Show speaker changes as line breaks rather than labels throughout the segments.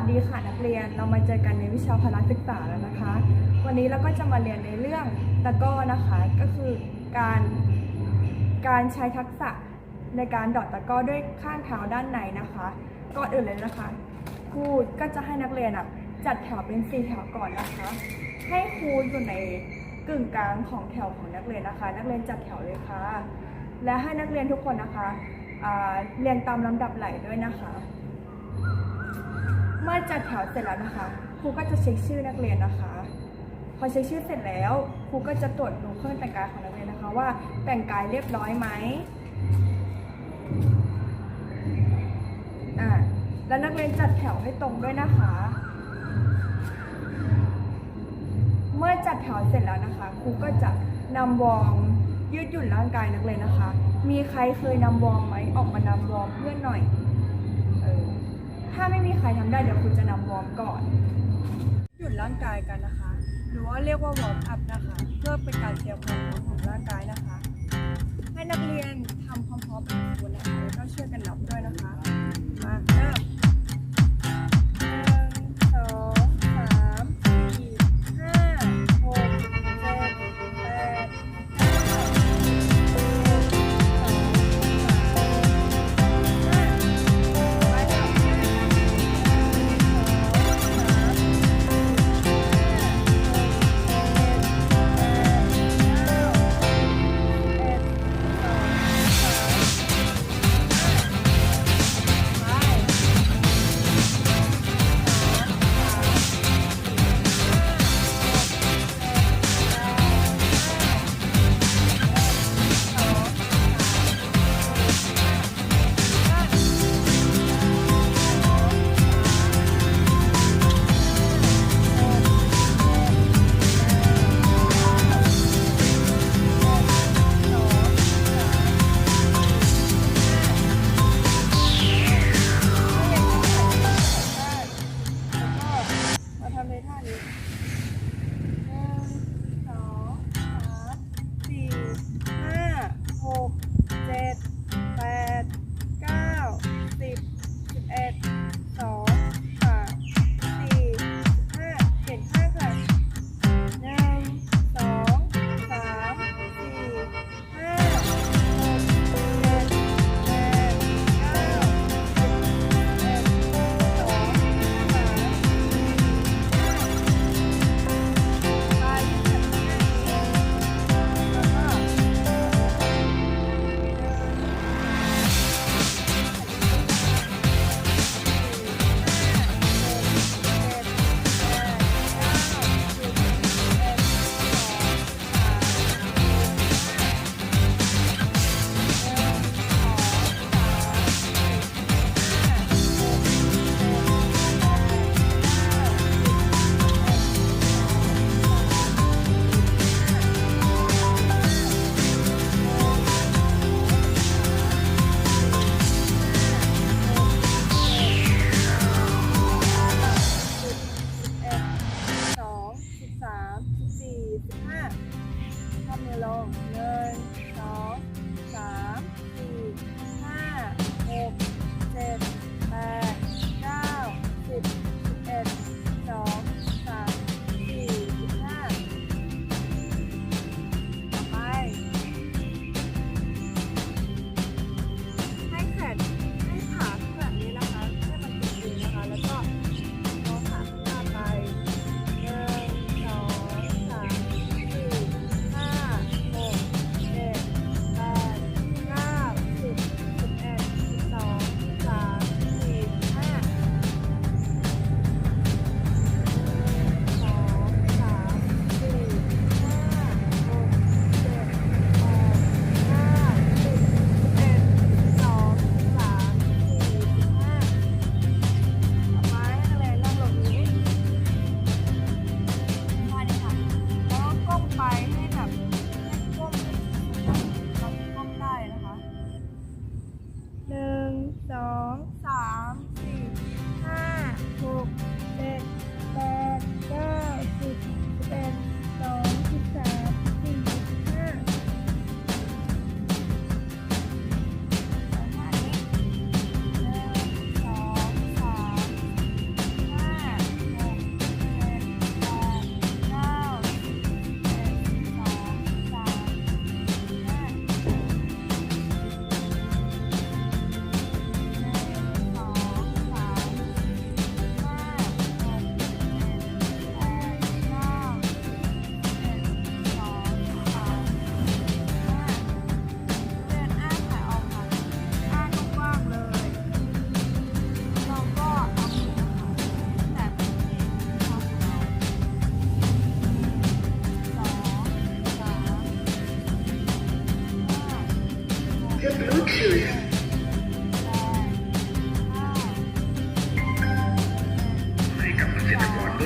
สดีค่ะนักเรียนเรามาเจอกันในวิชาพละศึกษาแล้วนะคะ วันนี้เราก็จะมาเรียนในเรื่องตะก้อนะคะก็คือการการใช้ทักษะในการดอดตะก้อด้วยข้างเท้าด้านในนะคะก่อนอื่นเลยนะคะครูก็จะให้นักเรียนจัดแถวเป็นสี่แถวก่อนนะคะ ให้ครูอยู่ในกึ่งกลางของแถวของนักเรียนนะคะ นักเรียนจัดแถวเลยค่ะ และให้นักเรียนทุกคนนะคะเรียนตามลำดับไหลด้วยนะคะ เมื่อจัดแถวเสร็จแล้วนะคะ ครูก็จะเช็คชื่อนักเรียนนะคะ พอเช็คชื่อเสร็จแล้วครูก็จะตรวจดูเครื่องแต่งกายของนักเรียนนะคะ ว่าแต่งกายเรียบร้อยไหมอ่าแล้วนักเรียนจัดแถวให้ตรงด้วยนะคะ เมื่อจัดแถวเสร็จแล้วนะคะ ครูก็จะนำวอร์มยืดหยุ่นร่างกายนักเรียนนะคะ มีใครเคยนำวอร์มไหมออกมานำวอร์มเพื่อนหน่อย ถ้าไม่มีใครทำได้เดี๋ยวคุณจะนำวอร์มก่อน หยุดร่างกายกันนะคะ หรือว่าเรียกว่าวอร์มอัพนะคะ เพื่อเป็นการเตรียมความพร้อมของร่างกายนะคะ ให้นักเรียนทำพร้อมๆกันทุกคนนะคะแล้วก็ช่วยกันนับด้วยนะคะ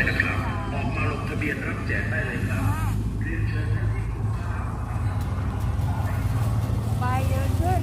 ษตรกรด้วยนะครับ ออกมาลงทะเบียนรับแจกได้เลยครับเรียนเชิญท่านที่
ไปเยอะขึ้น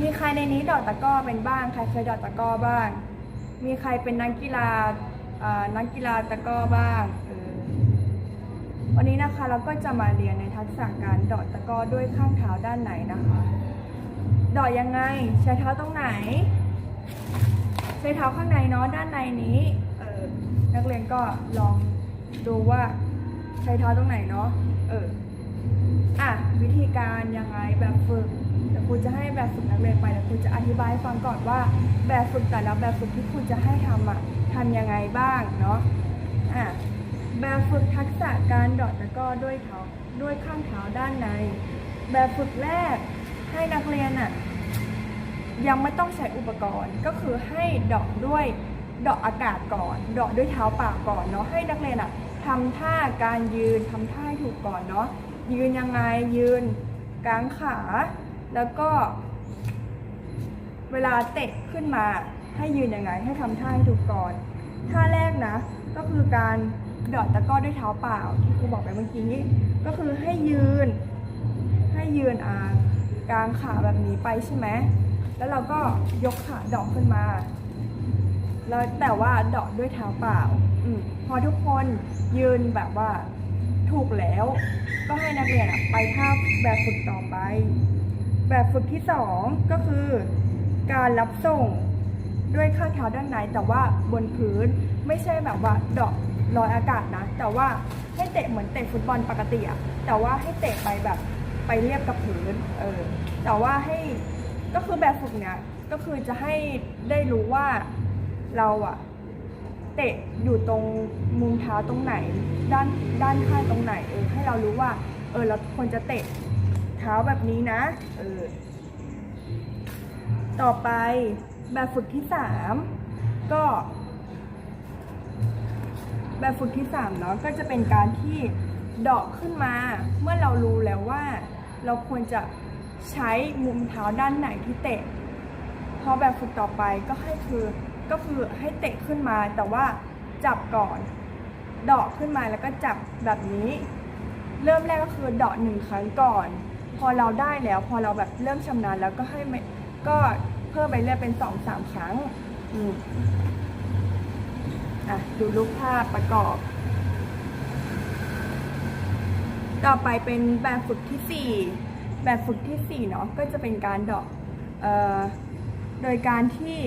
มีใครในนี้ดอดตะก้อเป็นบ้าง ใครเคยดอดตะก้อบ้าง มีใครเป็นนักกีฬานักกีฬาตะก้อบ้าง วันนี้นะคะเราก็จะมาเรียนในทักษะการดอดตะก้อด้วยข้างเท้าด้านไหนนะคะ ดอดยังไง ใช้เท้าตรงไหน ใช้เท้าข้างในเนาะด้านในนี้เออนักเรียนก็ลองดูว่าใช้เท้าตรงไหนเนาะ เออ อะวิธีการยังไงแบบฝึก เดี๋ยวครูจะให้แบบฝึกนักเรียนไปเดี๋ยวครูจะอธิบายให้ฟังก่อนว่า แบบฝึกแต่ละแบบฝึกที่ครูจะให้ทำอะทำยังไงบ้างเนาะอะแบบฝึกทักษะการดอดตะกร้อด้วยเท้าด้วยข้างเท้าด้านใน แบบฝึกแรกให้นักเรียนอะยังไม่ต้องใช้อุปกรณ์ก็คือให้เดอกด้วยเดอกอากาศก่อนเดอกด้วยเท้าเปล่าก่อนเนาะให้นักเรียนอะทำท่าการยืนทำท่าถูกก่อนเนาะยืนยังไงยืนกางขา แล้วก็ เวลาเตะขึ้นมาให้ยืนยังไง ให้ทำท่าให้ถูกก่อน ท่าแรกนะ ก็คือการเดอดตะก้อด้วยเท้าเปล่า ที่ครูบอกไปเมื่อกี้ก็คือให้ยืน ให้ยืนอ่ากลางขาแบบนี้ไปใช่ไหมแล้วเราก็ยกขาดอกขึ้นมา แล้วแต่ว่าดอกด้วยเท้าเปล่าอมพอทุกคนยืนแบบว่าถูกแล้ว ก็ให้นักเรียนอะไปท่าแบบฝึกต่อไป แบบฝึกที่สองก็คือการรับส่งด้วยข้างเท้าด้านในแต่ว่าบนพื้นไม่ใช่แบบว่าดอกลอยอากาศนะ แต่ว่าให้เตะเหมือนเตะฟุตบอลปกติอะแต่ว่าให้เตะไปแบบไปเรียบกับพื้นเออแต่ว่าให้ก็คือแบบฝึกเนี้ยก็คือจะให้ได้รู้ว่าเราอะเตะอยู่ตรงมุมเท้าตรงไหน ด้านด้านข้างตรงไหนเออให้เรารู้ว่าเออเราควรจะเตะ เท้าแบบนี้นะ เออ ต่อไปแบบฝึกที่สามก็ แบบฝึกที่สามเนาะก็จะเป็นการที่เดาะขึ้นมา เมื่อเรารู้แล้วว่า เราควรจะใช้มุมเท้าด้านไหนที่เตะ พอแบบฝึกต่อไปก็ให้คือก็คือให้เตะขึ้นมาแต่ว่าจับก่อนเดาะขึ้นมาแล้วก็จับแบบนี้ เริ่มแรกก็คือเดาะหนึ่งครั้งก่อน อเราได้แล้ว พอเราแบบเริ่มชำนาญแล้วก็ให้ก็เพิ่มไปเรื่อยเป็นสองสามครั้งอืมอะดูรูปภาพประกอบ ต่อไปเป็นแบบฝึกที่4แบบฝึกที่4เนาะก็จะเป็นการเดาะเอ่อโดยการที่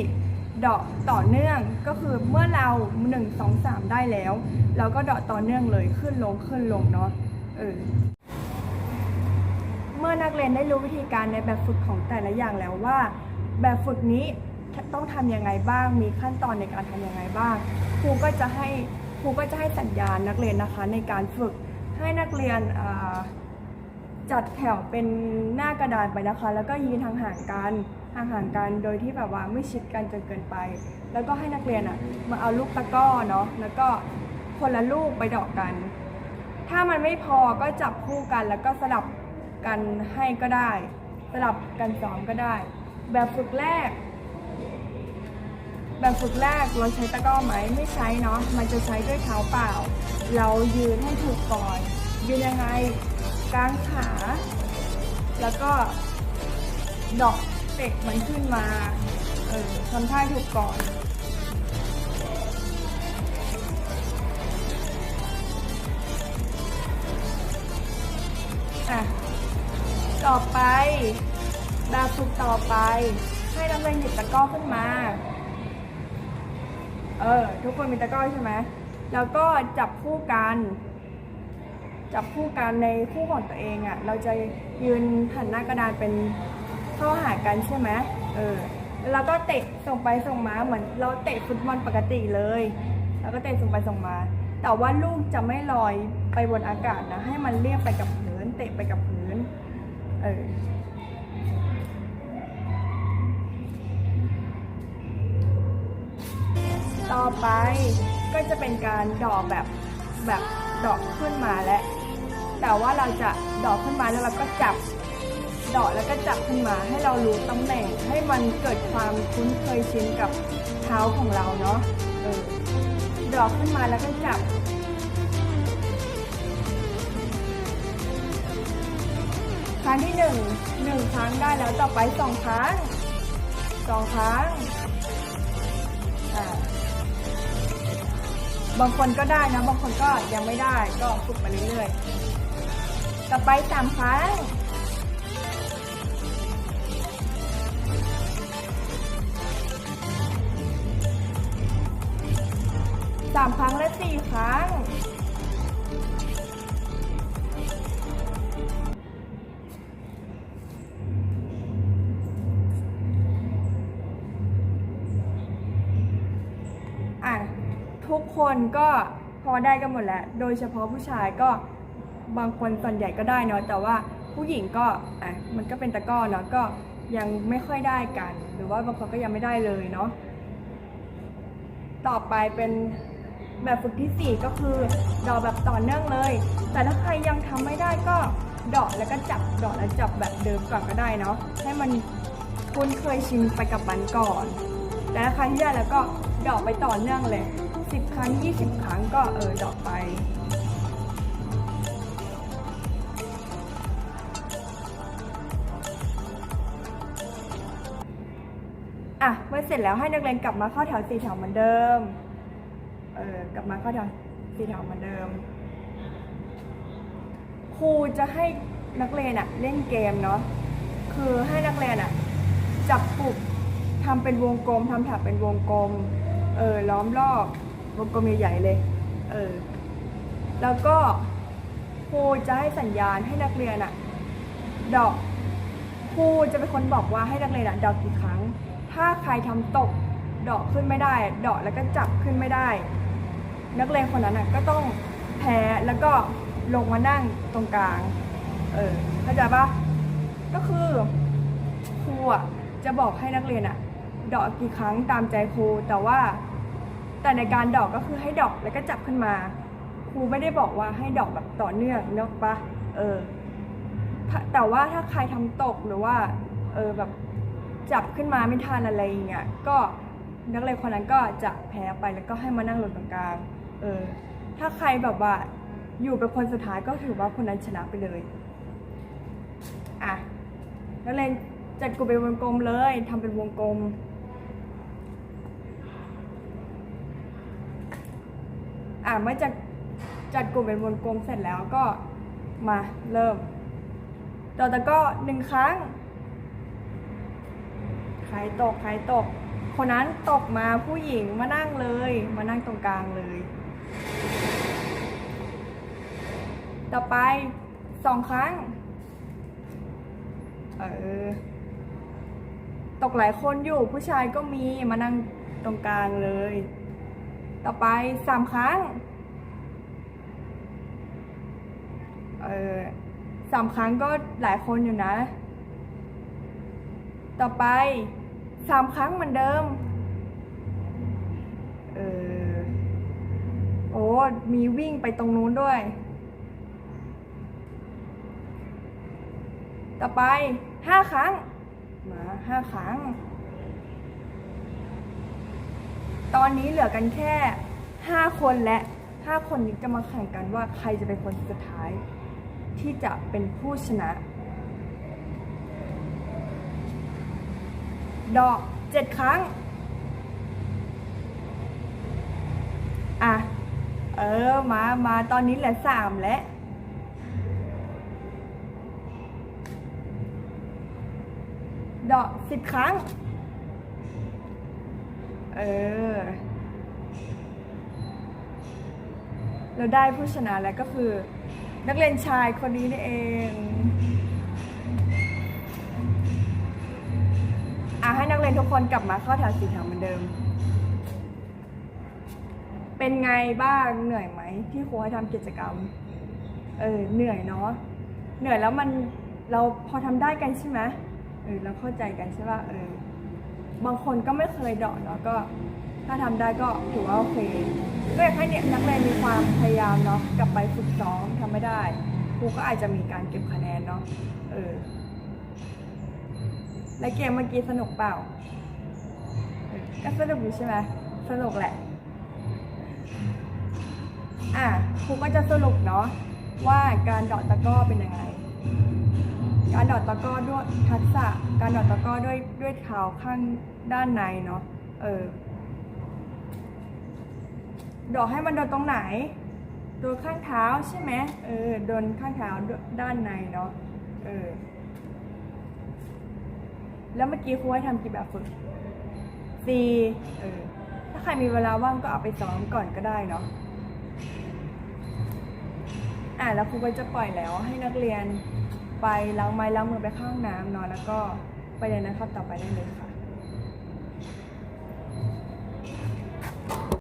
เดาะต่อเนื่องก็คือเมื่อเรา1 2 3 ได้แล้ว เราก็เดาะต่อเนื่องเลยขึ้นลงขึ้นลงเนาะเออ อนักเรียนได้รู้วิธีการในแบบฝึกของแต่ละอย่างแล้วว่า แบบฝึกนี้ต้องทำยังไงบ้าง มีขั้นตอนในการทำยังไงบ้าง ครูก็จะให้ครูก็จะให้สัญญาณนักเรียนนะคะในการฝึกให้นักเรียนจัดแถวเป็นหน้ากระดานไปนะคะ แล้วก็ยืนห่างๆกันห่างๆกันโดยที่แบบว่าไม่ชิดกันจนเกินไป แล้วก็ให้นักเรียนอะมาเอาลูกตะก้อเนาะแล้วก็คนละลูกไปเดอกกัน ถ้ามันไม่พอก็จับคู่กันแล้วก็สลับ กันให้ก็ได้ สลับกันซ้อมก็ได้ แบบฝึกแรก แบบฝึกแรกเราใช้ตะกร้อไหมไม่ใช้เนาะมันจะใช้ด้วยเท้าเปล่า เรายืนให้ถูกก่อน ยืนยังไงกางขา แล้วก็ดอกเตะมันขึ้นมาเออทำท่าถูกก่อน ต่อไปแบบฝึกต่อไป ให้นักเรียนหยิบตะกร้อขึ้นมา เออ ทุกคนมีตะกร้อใช่ไหมแล้วก็จับคู่กัน จับคู่กันในคู่ของตัวเองอะ่ะ เราจะยืนหันหน้ากระดานเป็นเข้าหากันใช่ไหมเออ แล้วก็เตะส่งไปส่งมาเหมือนเราเตะฟุตบอลปกติเลย แล้วก็เตะส่งไปส่งมา แต่ว่าลูกจะไม่ลอยไปบนอากาศนะ ให้มันเรียบไปกับพื้น เตะไปกับพื้น เออต่อไปก็จะเป็นการดอกแบบแบบดอกขึ้นมาแล้วแต่ว่าเราจะดอกขึ้นมาแล้วเราก็จับดอกแล้วก็จับขึ้นมาให้เรารู้ตำแหน่ง ให้มันเกิดความคุ้นเคยชินกับเท้าของเราเนาะเออดอกขึ้นมาแล้วก็จับ ครั้งที่หนึ่งหนึ่งครั้งได้แล้วต่อไปสองครั้งสองครั้งอ่าบางคนก็ได้นะ บางคนก็ยังไม่ได้ก็ฝึกไปเรื่อยๆ ต่อไปสามครั้งสามครั้งและสี่ครั้ง คนก็พอได้กันหมดแหล้วโดยเฉพาะผู้ชายก็บางคนส่วนใหญ่ก็ได้เนาะ แต่ว่าผู้หญิงก็อะมันก็เป็นตะก้อเนาะ ก็ยังไม่ค่อยได้กัน หรือว่าบางคนก็ยังไม่ได้เลยเนาะ ต่อไปเป็นแบบฝึกที่ 4 ก็คือดอแบบต่อเนื่องเลย แต่ถ้าใครยังทำไม่ได้ก็ดอแล้วก็จับดอแล้วจับแบบเดิมก่อนก็ได้เนาะ ให้มันคุ้นเคยชินไปกับมันก่อน แต่ถ้าใครที่ได้แล้วก็ดอไปต่อเนื่องเลย 10 ครั้ง 20 ครั้งก็เออดอกไป อะเมื่อเสร็จแล้วให้นักเรียนกลับมาเข้าแถวสี่แถวเหมือนเดิม เออกลับมาเข้าแถวสี่แถวเหมือนเดิม ครูจะให้นักเรียนอะเล่นเกมเนาะ คือให้นักเรียนอะจับปุกทำเป็นวงกลมทำแถบเป็นวงกลม เออล้อมรอบ วงกลมใหญ่ๆเลย เออ แล้วก็ครูจะให้สัญญาณให้นักเรียนอะดอกครูจะเป็นคนบอกว่าให้นักเรียนอะดอกกี่ครั้ง ถ้าใครทำตกดอกขึ้นไม่ได้ ดอกแล้วก็จับขึ้นไม่ได้ นักเรียนคนนั้นอะก็ต้องแพ้แล้วก็ลงมานั่งตรงกลาง เออเข้าใจปะก็คือครูอะจะบอกให้นักเรียนอะดอกกี่ครั้งตามใจครูแต่ว่า แต่ในการดอกก็คือให้ดอกแล้วก็จับขึ้นมา ครูไม่ได้บอกว่าให้ดอกแบบต่อเนื่องเนกปะเออแต่ว่าถ้าใครทำตกหรือว่าเออแบบจับขึ้นมาไม่ทันอะไรอย่างเงี้ยก็นักเรียนคนนั้นก็จะแพ้ไปแล้วก็ให้มานั่งลงตรงกลางเออถ้าใครแบบว่าอยู่เป็นคนสุดท้ายก็ถือว่าคนนั้นชนะไปเลยอะนักเรียนจัดกลุ่มเป็นวงกลมเลยทำเป็นวงกลม อ่าเมื่อจัดจัดกลุ่มเป็นวงกลมเสร็จแล้วก็มาเริ่มต่อตะกร้อหนึ่งครั้งใครตกใครตก คนนั้นตกมาผู้หญิงมานั่งเลย มานั่งตรงกลางเลย ต่อไปสองครั้ง เออ ตกหลายคนอยู่ผู้ชายก็มีมานั่งตรงกลางเลย ต่อไปสามครั้ง เออสามครั้งก็หลายคนอยู่นะ ต่อไปสามครั้งเหมือนเดิม เออ โอ้ มีวิ่งไปตรงนู้นด้วย ต่อไปห้าครั้ง มาห้าครั้ง ตอนนี้เหลือกันแค่ห้าคนและห้าคนนี้จะมาแข่งกันว่าใครจะเป็นคนสุดท้าย ที่จะเป็นผู้ชนะ ดอกเจ็ดครั้ง อะ เออ มามาตอนนี้เหลือสามแล้วดอกสิบครั้ง เออ เราได้ผู้ชนะแล้วก็คือ นักเรียนชายคนนี้นี่เองอะให้นักเรียนทุกคนกลับมาเข้าแถวสีแถวเหมือนเดิม เป็นไงบ้างเหนื่อยไหม ที่ครูให้ทำกิจกรรม เออ เหนื่อยเนาะเหนื่อยแล้วมันเราพอทำได้กันใช่ไหมเออเราเข้าใจกันใช่ป่ะเออ บางคนก็ไม่เคยเดาะเนาะก็ถ้าทำได้ก็ถือว่าโอเคก็อยากให้เนี่ยนักเรียนมีความพยายามเนาะกลับไปฝึกซ้อมทำไม่ได้ครูก็อาจจะมีการเก็บคะแนนเนาะเออและเกมเมื่อกี้สนุกเปล่าก็สนุกอยู่ใช่ไหมสนุกแหละอะครูก็จะสรุปเนาะว่าการเดาะตะก้อเป็นยังไง การดาะตะกร้อด้วยทักษะการดาะตะกร้อด้วยด้วยเท้าข้างด้านในเนาะเออดาะให้มันโดนตรงไหน โดนข้างเท้าใช่ไหมเออโดนข้างเท้าด้านในเนาะเออแล้วเมื่อกี้ครูให้ทำกี่แบบฝึกสี่เออถ้าใครมีเวลาว่างก็เอาไปซ้อมก่อนก็ได้เนาะอะแล้วครูก็จะปล่อยแล้วให้นักเรียน ไปล้างไม้ล้างมือไปเข้าห้องน้ำเนอนแล้วก็ไปเรียนนะครับต่อไปได้เลยค่ะ